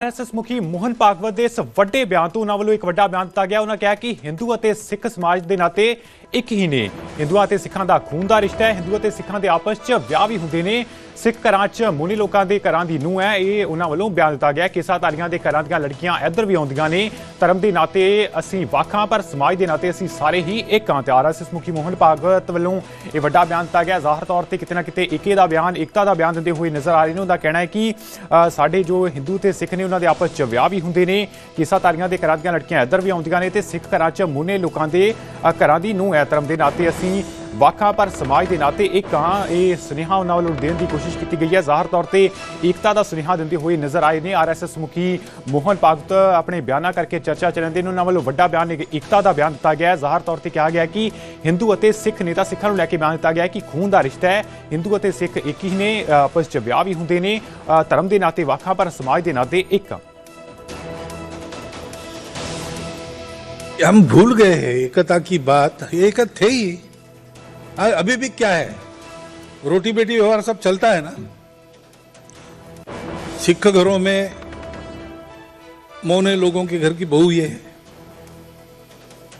SS ਮੁਖੀ ਮੋਹਨ ਭਾਗਵਤ ਦੇ ਇਸ ਵੱਡੇ ਬਿਆਨ ਤੋਂ ਉਹਨਾਂ ਵੱਲੋਂ ਇੱਕ ਵੱਡਾ ਬਿਆਨ ਦਿੱਤਾ ਗਿਆ। ਉਹਨਾਂ ਕਿਹਾ ਕਿ ਹਿੰਦੂ ਅਤੇ ਸਿੱਖ ਸਮਾਜ ਦੇ ਨਾਤੇ ਇੱਕ ਹੀ ਨੇ। ਹਿੰਦੂਆਂ ਅਤੇ ਸਿੱਖਾਂ ਦਾ ਖੂਨ ਦਾ ਰਿਸ਼ਤਾ ਹੈ। ਹਿੰਦੂਆਂ ਅਤੇ ਸਿੱਖਾਂ ਦੇ ਆਪਸ 'ਚ ਵਿਆਹ ਵੀ ਹੁੰਦੇ ਨੇ। ਸਿੱਖ ਘਰਾਂ 'ਚ ਮੁਨੀ ਲੋਕਾਂ ਦੇ ਘਰਾਂ ਦੀ ਨੂੰਹ ਹੈ। ਇਹ ਉਹਨਾਂ ਵੱਲੋਂ ਬਿਆਨ ਦਿੱਤਾ ਗਿਆ ਕਿ ਧਾਰੀਆਂ ਦੇ ਘਰਾਂ ਦੀਆਂ ਲੜਕੀਆਂ ਇੱਧਰ ਵੀ ਆਉਂਦੀਆਂ ਨੇ। ਧਰਮ ਦੇ ਨਾਤੇ ਅਸੀਂ ਵੱਖਾਂ ਪਰ ਸਮਾਜ ਦੇ ਨਾਤੇ ਅਸੀਂ ਸਾਰੇ ਹੀ ਇੱਕ ਹਾਂ। ਤੇ ਆਰਐਸਐਸ ਮੁਖੀ ਮੋਹਨ ਭਾਗਵਤ ਵੱਲੋਂ ਇਹ ਵੱਡਾ ਬਿਆਨ ਦਿੱਤਾ ਗਿਆ ਜ਼ਾਹਰ ਤੌਰ ਤੇ ਕਿਤੇ ਨਾ ਕਿਤੇ ਏਕੇ ਦਾ ਬਿਆਨ, ਏਕਤਾ ਦਾ ਬਿਆਨ ਦਿੰਦੇ ਹੋਏ ਨਜ਼ਰ ਆ ਰਹੇ ਨੇ। ਉਹਦਾ ਕਹਿਣਾ ਹੈ ਕਿ ਸਾਡੇ ਜੋ ਹਿੰਦੂ ਤੇ ਸਿੱਖ ਨੇ ਉਹਨਾਂ ਦੇ ਆਪਸ 'ਚ ਵਿਆਹ ਵੀ ਹੁੰਦੇ ਨੇ। ਧਾਰੀਆਂ ਦੇ ਘਰਾਂ ਦੀਆਂ ਲੜਕੀਆਂ ਇੱਧਰ ਵੀ ਆਉਂਦੀਆਂ ਨੇ ਤੇ ਸਿੱਖ ਘਰਾਂ 'ਚ ਮੁਨੇ ਲੋਕਾਂ ਦੇ ਘਰਾਂ ਦੀ ਨੂੰਹ ਹੈ ਧਰਮ ਦੇ ਨਾਤੇ ਅਸੀਂ ਵੱਖਾਂ ਪਰ ਸਮਾਜ ਦੇ ਨਾਤੇ ਇੱਕ ਹਾਂ, ਇਹ ਸੁਨੇਹਾ ਉਹਨਾਂ ਵੱਲੋਂ ਦੇਣ ਦੀ ਕੋਸ਼ਿਸ਼ ਕੀਤੀ ਗਈ ਹੈ। ਜ਼ਾਹਰ ਤੌਰ ਤੇ ਏਕਤਾ ਦਾ ਸੁਨੇਹਾ ਦਿੰਦੇ ਹੋਏ ਨਜ਼ਰ ਆਏ ਨੇ ਆਰਐਸਐਸ ਮੁਖੀ ਮੋਹਨ ਭਾਗਵਤ। ਆਪਣੇ ਬਿਆਨਾਂ ਕਰਕੇ ਚਰਚਾ ਚੱਲਦੇ ਨੇ। ਉਹਨਾਂ ਵੱਲੋਂ ਵੱਡਾ ਬਿਆਨ ਏਕਤਾ ਦਾ ਬਿਆਨ ਦਿੱਤਾ ਗਿਆ ਹੈ। ਜ਼ਾਹਰ ਤੌਰ ਤੇ ਕਿਹਾ ਗਿਆ ਕਿ ਹਿੰਦੂ ਅਤੇ ਸਿੱਖ ਨੇਤਾ ਸਿੱਖਾਂ ਨੂੰ ਲੈ ਕੇ ਬਿਆਨ ਦਿੱਤਾ ਗਿਆ ਹੈ ਕਿ ਖੂਨ ਦਾ ਰਿਸ਼ਤਾ ਹੈ। ਹਿੰਦੂ ਅਤੇ ਸਿੱਖ ਇੱਕ ਹੀ ਨੇ ਆਪਸ 'ਚ ਵਿਆਹ ਵੀ ਹੁੰਦੇ ਨੇ। ਧਰਮ ਦੇ ਨਾਤੇ ਵੱਖਾਂ ਪਰ ਸਮਾਜ ਦੇ ਨਾਤੇ ਇੱਕ। हम भूल गए हैं, एकता की बात एक थे ही। अभी भी क्या है? रोटी बेटी व्यवहार सब चलता है ना? सिख घरों में मौने लोगों के घर की बहू ये है।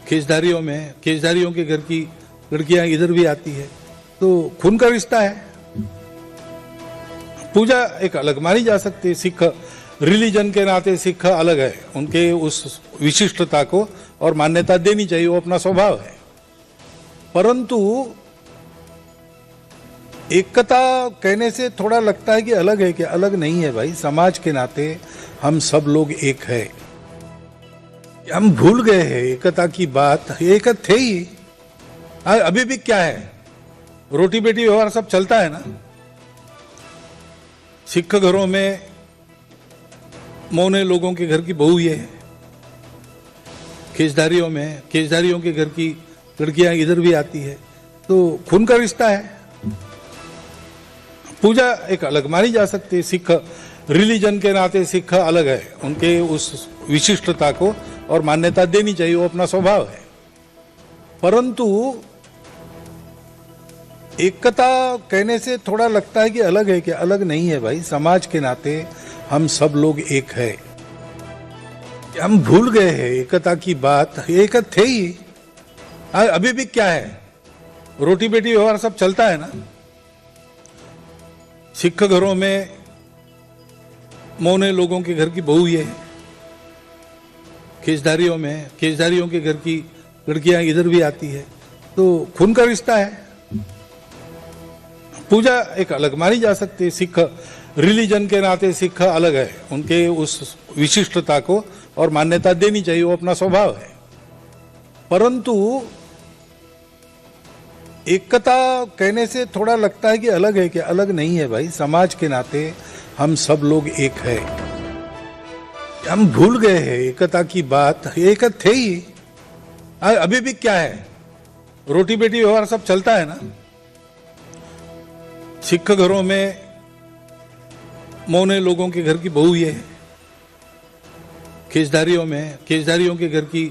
केसदारियों में केसदारियों के घर की लड़कियाँ इधर भी आती है। तो खून का रिश्ता है। पूजा एक अलग मानी जा सकती है। सिख रिलीजन के नाते सिख अलग है। उनके उस विशिष्टता को और मान्यता देनी चाहिए, वो अपना स्वभाव है। परंतु एकता कहने से थोड़ा लगता है कि अलग है कि अलग नहीं है भाई। समाज के नाते हम सब लोग एक है। हम भूल गए हैं एकता की बात। एक थे ही। अभी भी क्या है? रोटी बेटी व्यवहार सब चलता है ना? सिख घरों में मौने लोगों के घर की बहू ये है। केसदारियों में केसदारियों के घर की लड़कियाँ इधर भी आती है। तो खून का रिश्ता है। पूजा एक अलग मानी जा सकती है। सिख रिलीजन के नाते सिख अलग है। उनके उस विशिष्टता को और मान्यता देनी चाहिए। वो अपना स्वभाव है। परंतु एकता कहने से थोड़ा लगता है कि अलग है कि अलग नहीं है भाई। समाज के नाते हम सब लोग एक है। हम भूल गए हैं, एकता की बात एक थे ही। आ- अभी भी क्या है? रोटी बेटी व्यवहार सब चलता है ना? सिख घरों में मौने लोगों के घर की बहू है। केसदारियों में केसदारियों के घर की लड़कियाँ इधर भी आती है। तो खून का रिश्ता है। पूजा एक अलग मानी जा सकती है। सिख रिलीजन के नाते सिख अलग है। उनके उस विशिष्टता को और मान्यता देनी चाहिए, वो अपना स्वभाव है। परंतु एकता कहने से थोड़ा लगता है कि अलग है कि अलग नहीं है भाई। समाज के नाते हम सब लोग एक है। हम भूल गए हैं एकता की बात। एक थे ही। अभी भी क्या है? रोटी बेटी व्यवहार सब चलता है ना? सिख घरों में मौने लोगों के घर की बहू ये है। केसदारियों में केसदारियों के घर की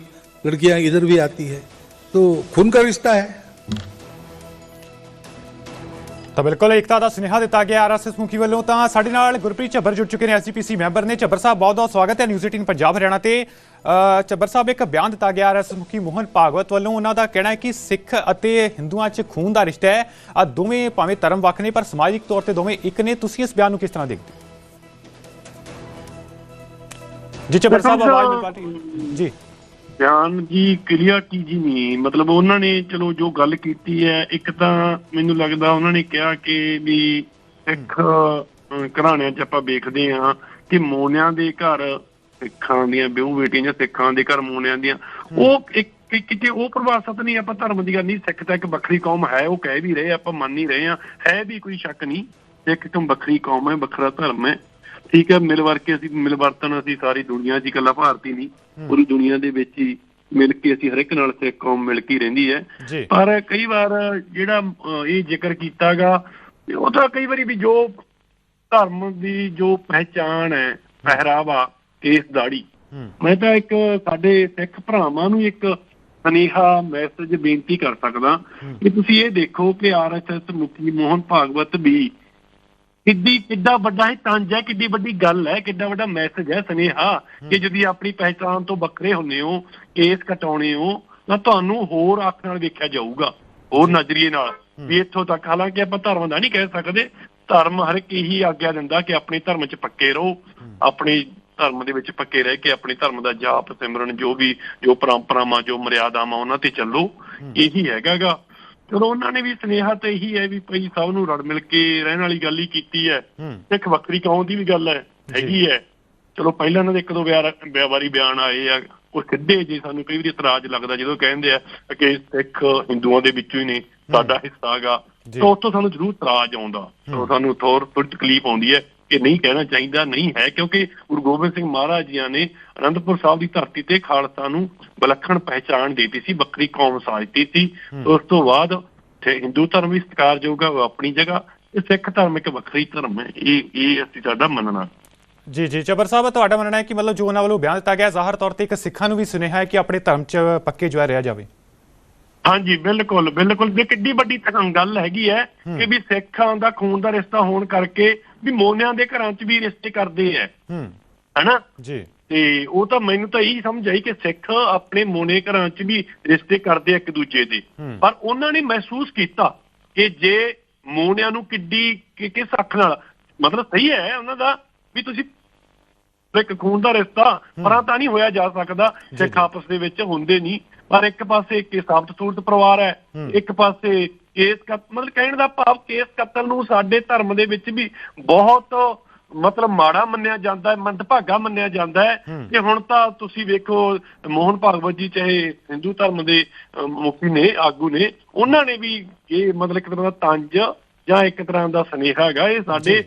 लड़कियां इधर भी आती है तो खून का रिश्ता है ਤਾਂ ਬਿਲਕੁਲ ਏਕਤਾ ਦਾ ਸੁਨੇਹਾ ਦਿੱਤਾ ਗਿਆ ਆਰਐਸਐਸ ਮੁਖੀ ਵੱਲੋਂ ਤਾਂ ਸਾਡੇ ਨਾਲ ਗੁਰਪ੍ਰੀਤ ਝੱਬਰ ਜੁੜ ਚੁੱਕੇ ਨੇ ਐਸਜੀਪੀਸੀ ਮੈਂਬਰ ਨੇ ਝੱਬਰ ਸਾਹਿਬ ਬਹੁਤ ਬਹੁਤ ਸਵਾਗਤ ਹੈ ਨਿਊਜ਼ 18 ਪੰਜਾਬ ਹਰਿਆਣਾ ਤੇ ਅ, ਝੱਬਰ ਸਾਹਿਬ ਇੱਕ ਬਿਆਨ ਦਿੱਤਾ ਗਿਆ ਆਰਐਸਐਸ ਮੁਖੀ ਮੋਹਨ ਭਾਗਵਤ ਵੱਲੋਂ ਉਹਨਾਂ ਦਾ ਕਹਿਣਾ ਹੈ ਕਿ ਸਿੱਖ ਅਤੇ ਹਿੰਦੂਆਂ 'ਚ ਖੂਨ ਦਾ ਰਿਸ਼ਤਾ ਹੈ ਆ ਦੋਵੇਂ ਭਾਵੇਂ ਧਰਮ ਵੱਖ ਨੇ ਪਰ ਸਮਾਜਿਕ ਤੌਰ ਤੇ ਦੋਵੇਂ ਇੱਕ ਨੇ ਤੁਸੀਂ ਇਸ ਬਿਆਨ ਨੂੰ ਕਿਸ ਤਰ੍ਹਾਂ ਦੇਖਦੇ ਹੋ ਜੀ ਝੱਬਰ ਸਾਹਿਬ ਆਵਾਜ਼ ਰਹੀ ਜੀ। ਬਿਆਨ ਦੀ ਕਲੀਅਰਟੀ ਜੀ ਨਹੀਂ ਮਤਲਬ ਉਹਨਾਂ ਨੇ ਚਲੋ ਜੋ ਗੱਲ ਕੀਤੀ ਹੈ ਇੱਕ ਤਾਂ ਮੈਨੂੰ ਲੱਗਦਾ ਉਹਨਾਂ ਨੇ ਕਿਹਾ ਕਿ ਵੀ ਸਿੱਖ ਘਰਾਣਿਆਂ 'ਚ ਆਪਾਂ ਵੇਖਦੇ ਹਾਂ ਕਿ ਮੋਨਿਆਂ ਦੇ ਘਰ ਸਿੱਖਾਂ ਦੀਆਂ ਵਿਊ ਬੇਟੀਆਂ ਜਾਂ ਸਿੱਖਾਂ ਦੇ ਘਰ ਮੋਨਿਆਂ ਦੀਆਂ ਉਹ ਇੱਕ ਕਿ- ਕਿਤੇ ਉਹ ਪ੍ਰਭਾਵਿਤ ਨਹੀਂ ਆਪਾਂ ਧਰਮ ਦੀ ਗੱਲ ਨਹੀਂ ਸਿੱਖ ਤਾਂ ਇੱਕ ਵੱਖਰੀ ਕੌਮ ਹੈ ਉਹ ਕਹਿ ਵੀ ਰਹੇ ਆਪਾਂ ਮੰਨ ਹੀ ਰਹੇ ਹਾਂ ਹੈ ਵੀ ਕੋਈ ਸ਼ੱਕ ਨਹੀਂ ਸਿੱਖ ਇੱਕ ਵੱਖਰੀ ਕੌਮ ਹੈ ਵੱਖਰਾ ਧਰਮ ਹੈ। ਠੀਕ ਹੈ ਮਿਲ ਵਰ ਕੇ ਅਸੀਂ ਮਿਲ ਵਰਤਨ ਅਸੀਂ ਸਾਰੀ ਦੁਨੀਆ 'ਚ ਇਕੱਲਾ ਭਾਰਤੀ ਨਹੀਂ ਪੂਰੀ ਦੁਨੀਆ ਦੇ ਵਿੱਚ ਹੀ ਮਿਲ ਕੇ ਅਸੀਂ ਹਰ ਇੱਕ ਨਾਲ ਸਿੱਖ ਕੌਮ ਮਿਲ ਕੇ ਰਹਿੰਦੀ ਹੈ। ਪਰ ਕਈ ਵਾਰ ਜਿਹੜਾ ਇਹ ਜ਼ਿਕਰ ਕੀਤਾਗਾ ਉਹ ਤਾਂ ਕਈ ਵਾਰੀ ਵੀ ਜੋ ਧਰਮ ਦੀ ਜੋ ਪਹਿਚਾਣ ਹੈ ਪਹਿਰਾਵਾ ਕੇਸ ਦਾੜੀ ਮੈਂ ਤਾਂ ਇੱਕ ਸਾਡੇ ਸਿੱਖ ਭਰਾਵਾਂ ਨੂੰ ਇੱਕ ਸਨੇਹਾ ਮੈਸੇਜ ਬੇਨਤੀ ਕਰ ਸਕਦਾ ਕਿ ਤੁਸੀਂ ਇਹ ਦੇਖੋ ਕਿ ਆਰਐਸਐਸ ਮੁਖੀ ਮੋਹਨ ਭਾਗਵਤ ਵੀ ਕਿੱਡੀ ਕਿੱਡਾ ਵੱਡਾ ਇਹ ਤੰਜ ਹੈ ਕਿੱਡੀ ਵੱਡੀ ਗੱਲ ਹੈ ਕਿੱਡਾ ਵੱਡਾ ਮੈਸੇਜ ਹੈ ਸੁਨੇਹਾ ਕਿ যদি ਆਪਣੀ ਪਹਿਚਾਣ ਤੋਂ ਵੱਖਰੇ ਹੁੰਨੇ ਹੋ ਕੇਸ ਕਟਾਉਣੇ ਹੋ ਤਾਂ ਤੁਹਾਨੂੰ ਹੋਰ ਅੱਖ ਨਾਲ ਵੇਖਿਆ ਜਾਊਗਾ ਹੋਰ ਨਜ਼ਰੀਏ ਨਾਲ। ਵੀ ਇੱਥੋਂ ਤੱਕ ਹਾਲਾਂਕਿ ਆਪਾਂ ਧਰਮ ਦਾ ਨਹੀਂ ਕਹਿ ਸਕਦੇ ਧਰਮ ਹਰ ਇੱਕ ਇਹੀ ਆਗਿਆ ਦਿੰਦਾ ਕਿ ਆਪਣੇ ਧਰਮ 'ਚ ਪੱਕੇ ਰਹੋ ਆਪਣੇ ਧਰਮ ਦੇ ਵਿੱਚ ਪੱਕੇ ਰਹਿ ਕੇ ਆਪਣੇ ਧਰਮ ਦਾ ਜਾਪ ਸਿਮਰਨ ਜੋ ਵੀ ਜੋ ਪਰੰਪਰਾਵਾਂ ਜੋ ਮਰਿਆਦਾਵਾਂ ਉਹਨਾਂ ਤੇ ਚੱਲੋ। ਇਹੀ ਹੈਗਾਗਾ। ਚਲੋ ਉਹਨਾਂ ਨੇ ਵੀ ਸੁਨੇਹਾ ਤੇ ਇਹੀ ਹੈ ਵੀ ਭਈ ਸਭ ਨੂੰ ਰਲ ਮਿਲ ਕੇ ਰਹਿਣ ਵਾਲੀ ਗੱਲ ਹੀ ਕੀਤੀ ਹੈ। ਇੱਕ ਵੱਖਰੀ ਕੌਮ ਦੀ ਵੀ ਗੱਲ ਹੈ ਹੈਗੀ ਹੈ। ਚਲੋ ਪਹਿਲਾਂ ਇਹਨਾਂ ਦੇ ਇੱਕ ਦੋ ਵਿਆਰ ਵਾਰੀ ਬਿਆਨ ਆਏ ਆ ਉਹ ਸਿੱਧੇ ਜੇ ਸਾਨੂੰ ਕਈ ਵਾਰੀ ਇਤਰਾਜ਼ ਲੱਗਦਾ ਜਦੋਂ ਕਹਿੰਦੇ ਆ ਕਿ ਸਿੱਖ ਹਿੰਦੂਆਂ ਦੇ ਵਿੱਚੋਂ ਹੀ ਨੇ ਸਾਡਾ ਹਿੱਸਾ ਹੈਗਾ ਜੀ। ਤਾਂ ਉੱਥੋਂ ਸਾਨੂੰ ਜ਼ਰੂਰ ਇਤਰਾਜ਼ ਆਉਂਦਾ। ਤਾਂ ਸਾਨੂੰ ਥੋੜ ਥੋੜੀ ਤਕਲੀਫ ਆਉਂਦੀ ਹੈ। ਕਿ ਨਹੀਂ ਕਹਿਣਾ ਚਾਹੀਦਾ ਨਹੀਂ ਹੈ ਕਿਉਂਕਿ ਗੁਰੂ ਗੋਬਿੰਦ ਸਿੰਘ ਮਹਾਰਾਜ ਜੀ ਨੇ ਅਨੰਦਪੁਰ ਸਾਹਿਬ ਦੀ ਧਰਤੀ ਤੇ ਖਾਲਸਾ ਨੂੰ ਵਿਲੱਖਣ ਪਹਿਚਾਣ ਦਿੱਤੀ ਸੀ ਵੱਖਰੀ ਕੌਮ ਸਾਜਤੀ ਸੀ। ਉਸ ਤੋਂ ਬਾਅਦ ਤੇ ਹਿੰਦੂ ਧਰਮ ਵੀ ਸਤਿਕਾਰਯੋਗ ਹੈ ਆਪਣੀ ਜਗ੍ਹਾ ਤੇ ਸਿੱਖ ਧਰਮ ਇੱਕ ਵੱਖਰੀ ਧਰਮ ਹੈ ਇਹ ਇਹ ਅਸੀਂ ਸਾਡਾ ਮੰਨਣਾ। ਜੀ ਜੀ ਜਬਰ ਸਾਹਿਬ ਤੁਹਾਡਾ ਮੰਨਣਾ ਹੈ ਕਿ ਮਤਲਬ ਜੋ ਉਹਨਾਂ ਵੱਲੋਂ ਬਿਆਨ ਦਿੱਤਾ ਗਿਆ ਜ਼ਾਹਰ ਤੌਰ ਤੇ ਇੱਕ ਸਿੱਖਾਂ ਨੂੰ ਵੀ ਸੁਨੇਹਾ ਹੈ ਕਿ ਆਪਣੇ ਧਰਮ 'ਚ ਪੱਕੇ ਜੋ ਹੈ ਰਿਹਾ ਜਾਵੇ। ਹਾਂਜੀ ਬਿਲਕੁਲ ਬਿਲਕੁਲ ਵੀ ਕਿੱਡੀ ਵੱਡੀ ਗੱਲ ਹੈਗੀ ਹੈ। ਕਿ ਵੀ ਸਿੱਖਾਂ ਦਾ ਖੂਨ ਦਾ ਰਿਸ਼ਤਾ ਹੋਣ ਕਰਕੇ ਵੀ ਮੋਨਿਆਂ ਦੇ ਘਰਾਂ 'ਚ ਵੀ ਰਿਸ਼ਤੇ ਕਰਦੇ ਹੈ ਹੂੰ। ਹੈਨਾ? ਜੀ। ਤੇ ਉਹ ਤਾਂ ਮੈਨੂੰ ਤਾਂ ਇਹੀ ਸਮਝ ਆਈ ਕਿ ਸਿੱਖ ਆਪਣੇ ਮੋਨੇ ਘਰਾਂ 'ਚ ਵੀ ਰਿਸ਼ਤੇ ਕਰਦੇ ਇੱਕ ਦੂਜੇ ਦੇ। ਪਰ ਉਹਨਾਂ ਨੇ ਮਹਿਸੂਸ ਕੀਤਾ ਕਿ ਜੇ ਮੋਨਿਆਂ ਨੂੰ ਕਿੱਡੀ ਕਿਸ ਅੱਖ ਨਾਲ ਮਤਲਬ ਸਹੀ ਹੈ ਉਹਨਾਂ ਦਾ ਵੀ ਤੁਸੀਂ ਇੱਕ ਖੂਨ ਦਾ ਰਿਸ਼ਤਾ ਪਰਾਂ ਤਾਂ ਨਹੀਂ ਹੋਇਆ ਜਾ ਸਕਦਾ ਸਿੱਖ ਆਪਸ ਦੇ ਵਿੱਚ ਹੁੰਦੇ ਨਹੀਂ। ਪਰ ਇੱਕ ਪਾਸੇ ਇੱਕ ਸਾਬਤ ਸੂਰਤ ਪਰਿਵਾਰ ਹੈ। ਇੱਕ ਪਾਸੇ ਕੇਸ ਮਤਲਬ ਕਹਿਣ ਦਾ ਭਾਵ ਕੇਸ ਕਤਲ ਨੂੰ ਸਾਡੇ ਧਰਮ ਦੇ ਵਿੱਚ ਵੀ ਬਹੁਤ ਮਤਲਬ ਮਾੜਾ ਮੰਨਿਆ ਜਾਂਦਾ ਹੈ ਮੰਦਭਾਗਾ ਮੰਨਿਆ ਜਾਂਦਾ ਹੈ। ਕਿ ਹੁਣ ਤਾਂ ਤੁਸੀਂ ਵੇਖੋ ਮੋਹਨ ਭਾਗਵਤ ਜੀ ਚਾਹੇ ਹਿੰਦੂ ਧਰਮ ਦੇ ਮੁਖੀ ਨੇ ਆਗੂ ਨੇ ਉਹਨਾਂ ਨੇ ਵੀ ਇਹ ਮਤਲਬ ਇੱਕ ਤਰ੍ਹਾਂ ਦਾ ਤੰਜ ਜਾਂ ਇੱਕ ਤਰ੍ਹਾਂ ਦਾ ਸੁਨੇਹਾ ਹੈਗਾ। ਇਹ ਸਾਡੇ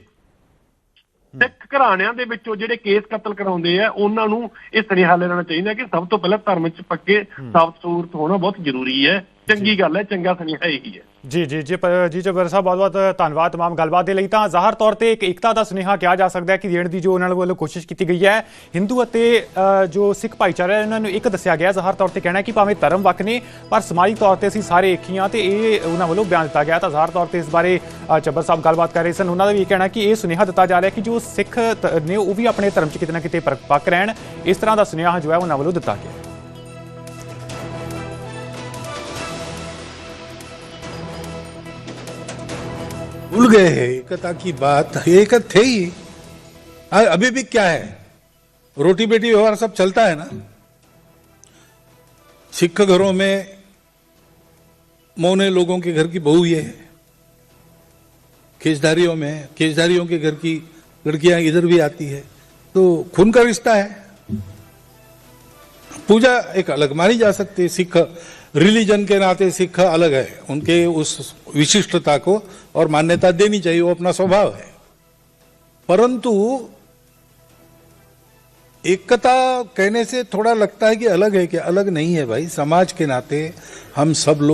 ਸਿੱਖ ਘਰਾਣਿਆਂ ਦੇ ਵਿੱਚੋਂ ਜਿਹੜੇ ਕੇਸ ਕਤਲ ਕਰਾਉਂਦੇ ਆ ਉਹਨਾਂ ਨੂੰ ਇਹ ਸੁਨੇਹਾ ਲੈਣਾ ਚਾਹੀਦਾ ਕਿ ਸਭ ਤੋਂ ਪਹਿਲਾਂ ਧਰਮ 'ਚ ਪੱਕੇ ਸਾਬਤ ਸੂਰਤ ਹੋਣਾ ਬਹੁਤ ਜ਼ਰੂਰੀ ਹੈ। ਚੰਗੀ ਗੱਲ ਹੈ ਚੰਗਾ ਸੁਨੇਹਾ ਇਹੀ ਹੈ। ਜੀ ਜੀ ਜੀ ਪ- ਜੀ ਜਬਰ ਸਾਹਿਬ ਬਹੁਤ ਬਹੁਤ ਧੰਨਵਾਦ तमाम ਗੱਲਬਾਤ ਦੇ ਲਈ ਤਾਂ ਜ਼ਾਹਰ ਤੌਰ ਤੇ ਇੱਕ ਇਕਤਾ ਦਾ ਸੁਨੇਹਾ ਕਿਹਾ ਜਾ ਸਕਦਾ ਹੈ ਕਿ ਦੇਣ ਦੀ ਜੋ ਉਹਨਾਂ ਵੱਲੋਂ ਕੋਸ਼ਿਸ਼ ਕੀਤੀ ਗਈ ਹੈ ਹਿੰਦੂ ਅਤੇ ਅ, ਜੋ ਸਿੱਖ ਭਾਈਚਾਰਾ ਹੈ ਉਹਨਾਂ ਨੂੰ ਇੱਕ ਦੱਸਿਆ ਗਿਆ ਜ਼ਾਹਰ ਤੌਰ ਤੇ ਕਹਿਣਾ ਹੈ ਕਿ ਭਾਵੇਂ ਧਰਮ ਵੱਖ ਨੇ ਪਰ ਸਮਾਜਿਕ ਤੌਰ ਤੇ ਅਸੀਂ ਸਾਰੇ ਇੱਕ ਹੀ ਹਾਂ ਤੇ ਇਹ ਉਹਨਾਂ ਵੱਲੋਂ ਬਿਆਨ ਦਿੱਤਾ ਗਿਆ ਤਾਂ ਜ਼ਾਹਰ ਤੌਰ ਤੇ ਇਸ ਬਾਰੇ ਅ, ਜੱਬਰ ਸਾਹਿਬ ਗੱਲਬਾਤ ਕਰ ਰਹੇ ਸਨ ਉਹਨਾਂ ਦਾ ਵੀ ਇਹ ਕਹਿਣਾ ਕਿ ਇਹ ਸੁਨੇਹਾ ਦਿੱਤਾ ਜਾ ਰਿਹਾ ਕਿ ਜੋ ਸਿੱਖ ਤ- ਨੇ ਉਹ ਵੀ ਆਪਣੇ ਧਰਮ 'ਚ ਕਿਤੇ ਨਾ ਕਿਤੇ ਪਰਖ- ਪੱਕ ਰਹਿਣ ਇਸ ਤਰ੍ਹਾਂ ਦਾ ਸੁਨੇਹਾ ਜੋ ਹੈ ਉਹਨਾਂ ਵੱਲੋਂ ਦਿੱਤਾ ਗਿਆ भूल गए हैं, एकता की बात एक थे। ही, अभी भी क्या है? रोटी बेटी व्यवहार सब चलता है ना? सिख घरों में मौने लोगों के घर की बहू ये है। केसधारियों में केसधारियों के घर की लड़कियाँ इधर भी आती है। तो खून का रिश्ता है। पूजा एक अलग मानी जा सकती है सिख रिलीजन के नाते सिख अलग है। उनके उस विशिष्टता को और मान्यता देनी चाहिए, वो अपना स्वभाव है। परंतु एकता कहने से थोड़ा लगता है कि अलग है कि अलग नहीं है भाई। समाज के नाते हम सब लोग